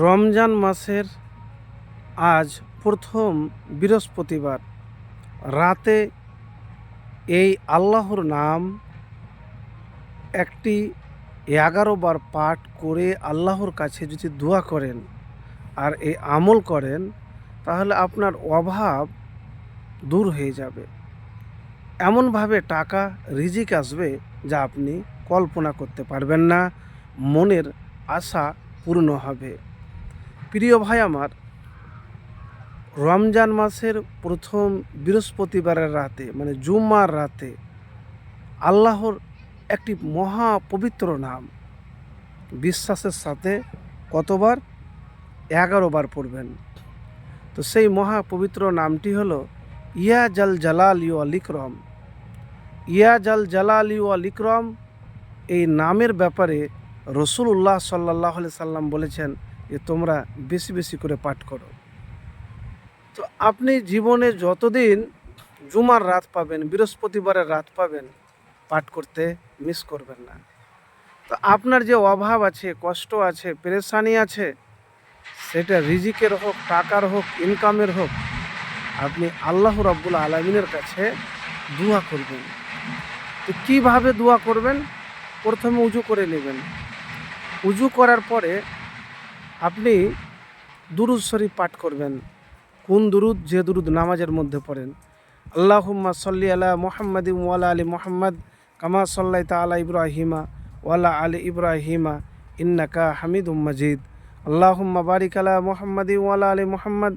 রমজান মাসের আজ প্রথম বৃহস্পতিবার। রাতে এই আল্লাহর নাম একটি এগারো বার পাঠ করে আল্লাহর কাছে যদি দোয়া করেন আর এই আমল করেন, তাহলে আপনার অভাব দূর হয়ে যাবে। এমনভাবে টাকা, রিজিক আসবে যা আপনি কল্পনা করতে পারবেন না। মনের আশা পূর্ণ হবে। প্রিয় ভাই আমার, রমজান মাসের প্রথম বৃহস্পতিবারের রাতে মানে জুম্মার রাতে, আল্লাহর একটি মহা পবিত্র নাম বিশ্বাসের সাথে কতবার? এগারো বার পড়বেন। তো সেই মহা পবিত্র নামটি হলো ইয়া জাল জালাল ইউ আলিক্রম ইয়া জাল জালাল ইউ আলিক্রম এই নামের ব্যাপারে রসুল উল্লাহ সাল্লাহ সাল্লাম বলেছেন যে তোমরা বেশি বেশি করে পাঠ করো। তো আপনি জীবনে যতদিন জুমার রাত পাবেন, বৃহস্পতিবারের রাত পাবেন, পাঠ করতে মিস করবেন না। তো আপনার যে অভাব আছে, কষ্ট আছে, পেরেশানি আছে, সেটা রিজিকের হোক, টাকার হোক, ইনকামের হোক, আপনি আল্লাহ রাব্বুল আলমিনের কাছে দোয়া করবেন। তো কীভাবে দোয়া করবেন? প্রথমে উজু করে নেবেন। উজু করার পরে আপনি দুরুদ শরীফ পাঠ করবেন। কোন দুরুদ? যে দুরুদ নামাজের মধ্যে পড়েন। আল্লাহুম্মা সাল্লি আলা মোহাম্মদ ওয়ালা আলী মোহাম্মদ কামা সাল্লাই তালা ইব্রাহিমা ওয়ালা আলী ইব্রাহিমা ইন্নাকা হামিদুম মজিদ। আল্লাহুম্মা বারিক আলা মোহাম্মদ ওয়ালা আলী মোহাম্মদ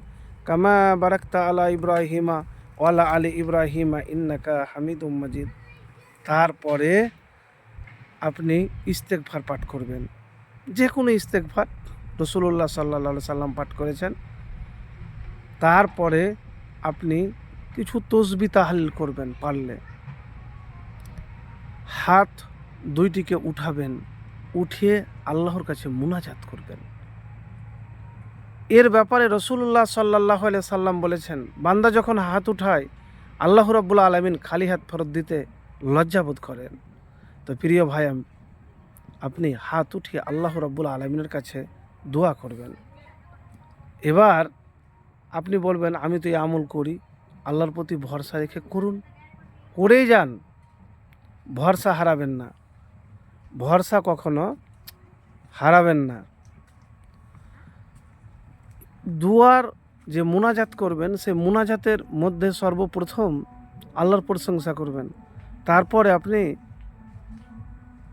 কামা বারাকতা আলা ইব্রাহিমা ওয়ালা আলী ইব্রাহিমা ইন্নাকা হামিদুম মজিদ। তারপরে আপনি ইস্তেকভার পাঠ করবেন। যে কোনো ইস্তেকভার রসুল্লাহ সাল্লা সাল্লাম পাঠ করেছেন। তারপরে আপনি কিছু তসবি তাহালিল করবেন পারলে। হাত দুইটিকে উঠাবেন, উঠিয়ে আল্লাহর কাছে মুনাজাত করবেন। এর ব্যাপারে রসুল্লাহ সাল্লাহ সাল্লাম বলেছেন, বান্দা যখন হাত উঠায়, আল্লাহ রব্বুল আলমিন খালি হাত ফেরত দিতে লজ্জাবোধ করেন। তো প্রিয় ভাই, আপনি হাত উঠিয়ে আল্লাহ রব্বুল আলমিনের কাছে দোয়া করবেন। এবার আপনি বলবেন, আমি তো এই আমল করি। আল্লাহর প্রতি ভরসা রেখে করুন। করেই যান। ভরসা হারাবেন না। ভরসা কখনো হারাবেন না। দুয়ার যে মুনাজাত করবেন, সে মুনাজাতের মধ্যে সর্বপ্রথম আল্লাহর প্রশংসা করবেন। তারপরে আপনি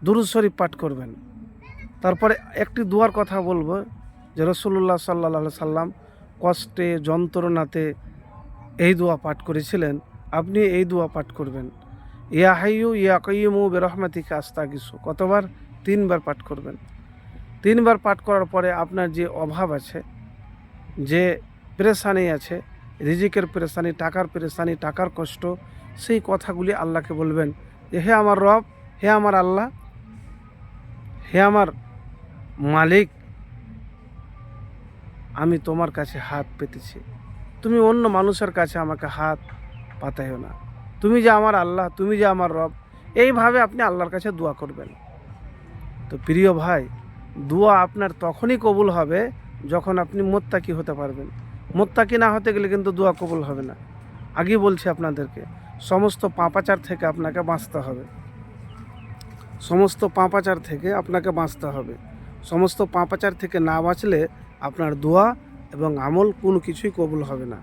দুরুদ শরীফ পাঠ করবেন। তারপরে একটি দুয়ার কথা বলব যে রসুল্লাহ সাল্লা সাল্লাম কষ্টে, যন্ত্রণাতে এই দোয়া পাঠ করেছিলেন। আপনি এই দোয়া পাঠ করবেন। ইয়া হাইয়ু ইয়া কয়িমু বেরহমাতিকা আস্তা কিছু কতবার? তিনবার পাঠ করবেন। তিনবার পাঠ করার পরে আপনার যে অভাব আছে, যে পেরেশানি আছে, রিজিকের পেরেশানি, টাকার পেরেশানি, টাকার কষ্ট, সেই কথাগুলি আল্লাহকে বলবেন যে, হে আমার রব, হে আমার আল্লাহ, হে আমার মালিক, আমি তোমার কাছে হাত পেতেছি। তুমি অন্য মানুষের কাছে আমাকে হাত পাতাইও না। তুমি যে আমার আল্লাহ, তুমি যে আমার রব, এইভাবে আপনি আল্লাহর কাছে দোয়া করবেন। তো প্রিয় ভাই, দোয়া আপনার তখনই কবুল হবে যখন আপনি মোত্তাকি হতে পারবেন। মোত্তাকি না হতে গেলে কিন্তু দোয়া কবুল হবে না। আগেই বলছি আপনাদেরকে, সমস্ত পাপাচার থেকে আপনাকে বাঁচতে হবে। সমস্ত পাপাচার থেকে আপনাকে বাঁচতে হবে। সমস্ত পাপাচার থেকে না বাঁচলে আপনার দোয়া এবং আমল কোনো কিছুই কবুল হবে না।